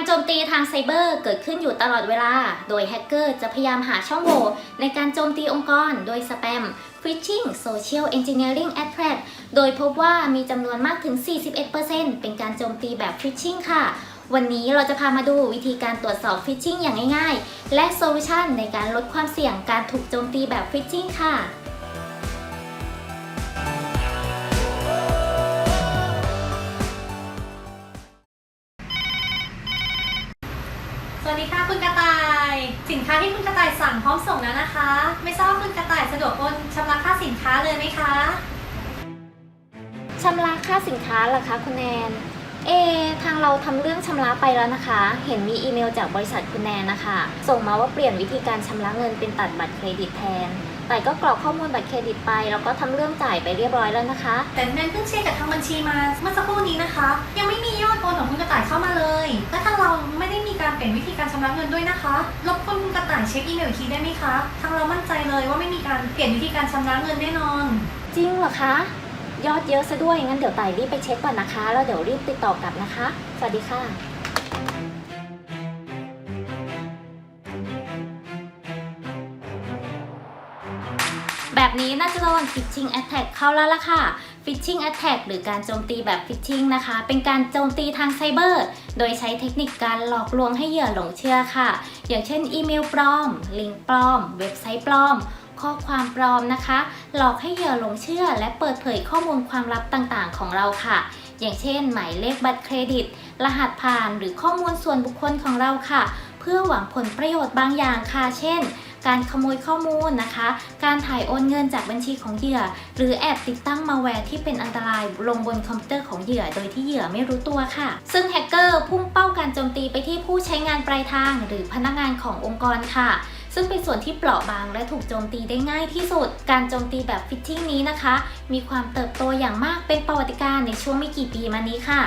การโจมตีทางไซเบอร์เกิดขึ้นอยู่ตลอดเวลา โดยแฮกเกอร์จะพยายามหาช่องโหว่ในการโจมตีองค์กร โดยสแปม Phishing Social Engineering Attack โดยพบว่ามีจำนวนมากถึง 41%เป็นการโจมตีแบบ Phishing ค่ะ วันนี้เราจะพามาดูวิธีการตรวจสอบ Phishing อย่างง่าย ๆ และโซลูชันในการลดความเสี่ยงการถูกโจมตีแบบ Phishing ค่ะ คุณกระต่าย สินค้าที่คุณกระต่ายสั่งพร้อมส่งแล้วนะคะ ไม่ทราบว่าคุณกระต่ายสะดวกโอนชำระค่าสินค้าเลยไหมคะ ชำระค่าสินค้าเหรอคะคุณแนน เอะทางเราทำเรื่องชำระไปแล้วนะคะ เห็นมีอีเมลจากบริษัทคุณแนนนะคะ ส่งมาว่าเปลี่ยนวิธีการชำระเงินเป็นตัดบัตรเครดิตแทน แต่ก็กรอกข้อมูลบัตรเครดิตไป แล้วก็ทำเรื่องจ่ายไปเรียบร้อยแล้วนะคะ แต่แนนเพิ่งเช็คกับทางบัญชีมาเมื่อสักครู่นี้นะคะ ยังไม่มียอดโอนของคุณกระต่ายเข้ามาเลย และทางเราไม่ได้มีการเปลี่ยนวิธีการชำระเงินด้วยนะคะรบกวนคุณกระต่ายเช็คอีเมลอีกทีได้ไหมคะทางเรามั่นใจเลยว่าไม่มีการเปลี่ยนวิธีการชำระเงินแน่นอน จริงเหรอคะยอดเยอะซะด้วยงั้นเดี๋ยวไต่รีบไปเช็คก่อนนะคะ แล้วเดี๋ยวรีบติดต่อกลับนะคะ สวัสดีค่ะ แบบนี้น่าจะโดน phishing attack เข้าแล้วล่ะค่ะ phishing attack หรือการโจมตีแบบ phishing นะคะ เป็นการโจมตีทางไซเบอร์ โดยใช้เทคนิคการหลอกลวงให้เหยื่อหลงเชื่อค่ะ อย่างเช่นอีเมลปลอม ลิงก์ปลอม เว็บไซต์ปลอมข้อความปลอมนะคะ หลอกให้เหยื่อหลงเชื่อ และเปิดเผยข้อมูลความลับต่างๆ ของเราค่ะ อย่างเช่น หมายเลขบัตรเครดิต รหัสผ่านหรือข้อมูลส่วนบุคคลของเราค่ะ เพื่อหวังผลประโยชน์บางอย่างค่ะ เช่น การขโมยข้อมูลนะคะ การถ่ายโอนเงินจากบัญชีของเหยื่อ หรือแอบติดตั้งมาแวร์ที่เป็นอันตรายลงบนคอมพิวเตอร์ของเหยื่อ โดยที่เหยื่อไม่รู้ตัวค่ะ ซึ่งแฮกเกอร์พุ่งเป้าการโจมตีไปที่ผู้ใช้งานปลายทาง หรือพนักงานขององค์กรค่ะซึ่งเป็นส่วนที่เปราะบางและถูกโจมตีได้ง่ายที่สุด การโจมตีแบบฟิชชิ่งนี้นะคะ มีความเติบโตอย่างมากเป็นประวัติการณ์ในช่วงไม่กี่ปีมานี้ค่ะ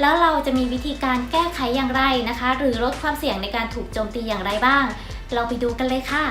แล้วเราจะมีวิธีการแก้ไขอย่างไรนะคะ หรือลดความเสี่ยงในการถูกโจมตีอย่างไรบ้าง เราไปดูกันเลยค่ะ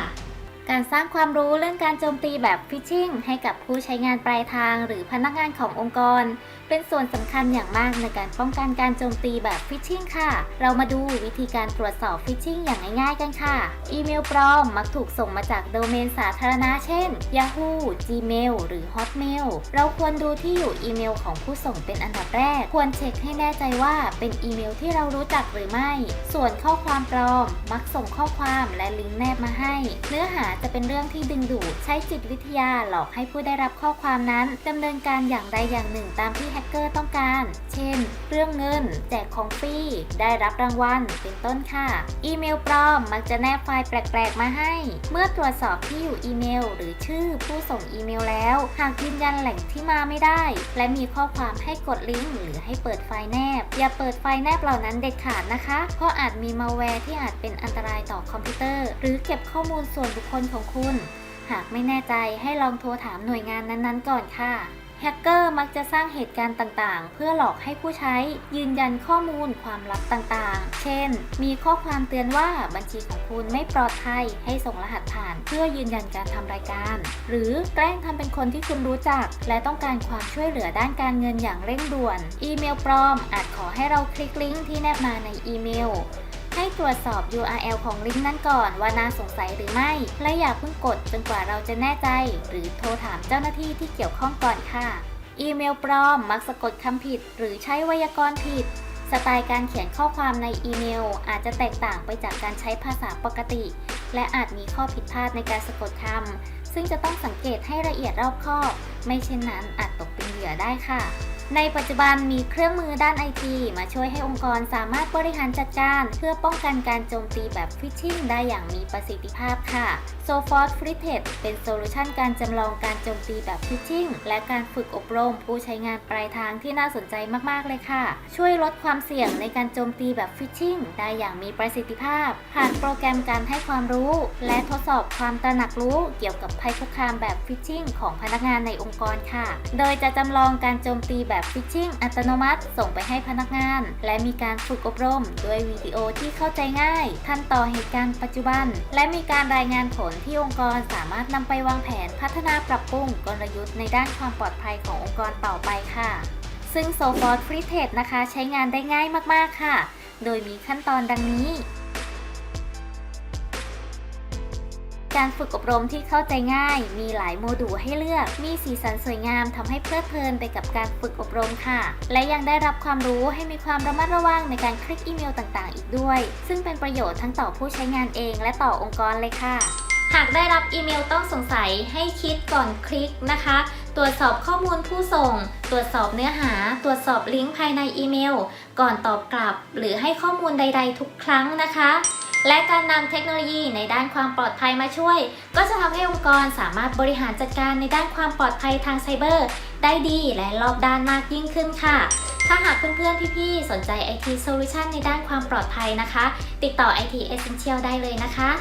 การสร้างความรู้เรื่องการโจมตีแบบฟิชชิงให้กับผู้ใช้งานปลายทาง หรือพนักงานขององค์กร เป็นส่วนสำคัญอย่างมากในการป้องกันการโจมตีแบบฟิชชิงค่ะ เรามาดูวิธีการตรวจสอบฟิชชิงอย่างง่ายๆกันค่ะ อีเมลปลอมมักถูกส่งมาจากโดเมนสาธารณะเช่น Yahoo Gmail หรือ Hotmail เราควรดูที่อยู่อีเมลของผู้ส่งเป็นอันดับแรก ควรเช็คให้แน่ใจว่าเป็นอีเมลที่เรารู้จักหรือไม่ ส่วนข้อความปลอม มักส่งข้อความและลิงก์แนบมาให้ เนื้อหาจะเป็นเรื่องที่ดึงดูดใช้จิตวิทยาหลอกให้ผู้ได้รับข้อความนั้นดำเนินการอย่างใดอย่างหนึ่งตามที่แฮกเกอร์ต้องการ เช่น เรื่องเงิน แจกของฟรี ได้รับรางวัล เป็นต้นค่ะ อีเมลปลอมมักจะแนบไฟล์แปลกๆ มาให้ เมื่อตรวจสอบที่อยู่อีเมล หรือชื่อผู้ส่งอีเมลแล้ว หากยืนยันแหล่งที่มาไม่ได้ และมีข้อความให้กดลิงก์หรือให้เปิดไฟล์แนบ อย่าเปิดไฟล์แนบเหล่านั้นเด็ดขาดนะคะ เพราะอาจมีมาแวร์ที่อาจเป็นอันตรายต่อคอมพิวเตอร์ หรือเก็บข้อมูลส่วนบุคคลของคุณ หากไม่แน่ใจให้ลองโทรถามหน่วยงานนั้นๆ ก่อนค่ะ แฮกเกอร์มักจะสร้างเหตุการณ์ต่างๆ เพื่อหลอกให้ผู้ใช้ยืนยันข้อมูลความลับต่างๆ เช่น มีข้อความเตือนว่าบัญชีของคุณไม่ปลอดภัยให้ส่งรหัสผ่านเพื่อยืนยันการทำรายการ หรือแกล้งทำเป็นคนที่คุณรู้จัก และต้องการความช่วยเหลือด้านการเงินอย่างเร่งด่วน อีเมลปลอมอาจขอให้เราคลิกลิงก์ที่แนบมาในอีเมล ให้ตรวจสอบ URL ของลิงก์นั้นก่อนว่าน่าสงสัยหรือไม่ และอย่าเพิ่งกดจนกว่าเราจะแน่ใจ หรือโทรถามเจ้าหน้าที่ที่เกี่ยวข้องก่อนค่ะ อีเมลปลอมมักสะกดคำผิด หรือใช้ไวยากรณ์ผิดสไตล์การเขียนข้อความในอีเมล อาจจะแตกต่างไปจากการใช้ภาษาปกติ และอาจมีข้อผิดพลาดในการสะกดคำซึ่งจะต้องสังเกตให้ละเอียดรอบคอบ ไม่เช่นนั้นอาจตกเป็นเหยื่อได้ค่ะ ในปัจจุบันมีเครื่องมือด้านไอทีมาช่วยให้องค์กรสามารถบริหารจัดการ เพื่อป้องกันการโจมตีแบบฟิชชิ่งได้อย่างมีประสิทธิภาพค่ะ s o f o r t f r e e t e d เป็นโซลูชันการจำลองการโจมตีแบบฟิชชิ่งและการฝึกอบรมผู้ใช้งานปลายทางที่น่าสนใจมาก ๆ เลยค่ะ ช่วยลดความเสี่ยงในการโจมตีแบบฟิชชิ่งได้อย่างมีประสิทธิภาพ ผ่านโปรแกรมการให้ความรู้ และทดสอบความตระหนักรู้เกี่ยวกับภัยคุกคามแบบฟิชชิ่งของพนักงานในองค์กรค่ะ โดยจะจำลองการโจมตีแบบฟิชชิ่งอัตโนมัติ ส่งไปให้พนักงาน และมีการฝึกอบรม ด้วยวิดีโอที่เข้าใจง่าย ทันต่อเหตุการณ์ปัจจุบัน และมีการรายงานผลที่องค์กรสามารถนำไปวางแผนพัฒนาปรับปรุงกลยุทธ์ในด้านความปลอดภัยขององค์กรต่อไปค่ะ ซึ่ง s o f o r t f r e e t e d นะคะใช้งานได้ง่ายมาก ๆ ค่ะ โดยมีขั้นตอนดังนี้ การฝึกอบรมที่เข้าใจง่าย มีหลายโมดูลให้เลือก มีสีสันสวยงามทำให้เพลิดเพลินไปกับการฝึกอบรมค่ะ และยังได้รับความรู้ให้มีความระมัดระวังในการคลิกอีเมลต่างๆ อีกด้วย ซึ่งเป็นประโยชน์ทั้งต่อผู้ใช้งานเองและต่อองค์กรเลยค่ะ หากได้รับอีเมลต้องสงสัยให้คิดก่อนคลิกนะคะ ตรวจสอบข้อมูลผู้ส่ง ตรวจสอบเนื้อหา ตรวจสอบลิงก์ภายในอีเมล ก่อนตอบกลับ หรือให้ข้อมูลใด ๆ ทุกครั้งนะคะ และการนำเทคโนโลยีในด้านความปลอดภัยมาช่วย ก็จะทำให้องค์กรสามารถบริหารจัดการในด้านความปลอดภัยทางไซเบอร์ ได้ดีและรอบด้านมากยิ่งขึ้นค่ะถ้าหากเพื่อนๆ พี่ๆ สนใจ IT Solution ในด้านความปลอดภัยนะคะ ติดต่อ IT Essential ได้เลยนะคะ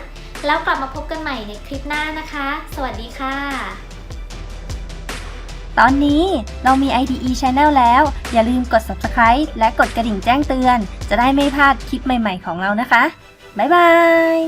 แล้วกลับมาพบกันใหม่ในคลิปหน้านะคะ สวัสดีค่ะ ตอนนี้เรามี IDE Channel แล้ว อย่าลืมกด Subscribe และกดกระดิ่งแจ้งเตือน จะได้ไม่พลาดคลิปใหม่ๆของเรานะคะ บ๊ายบาย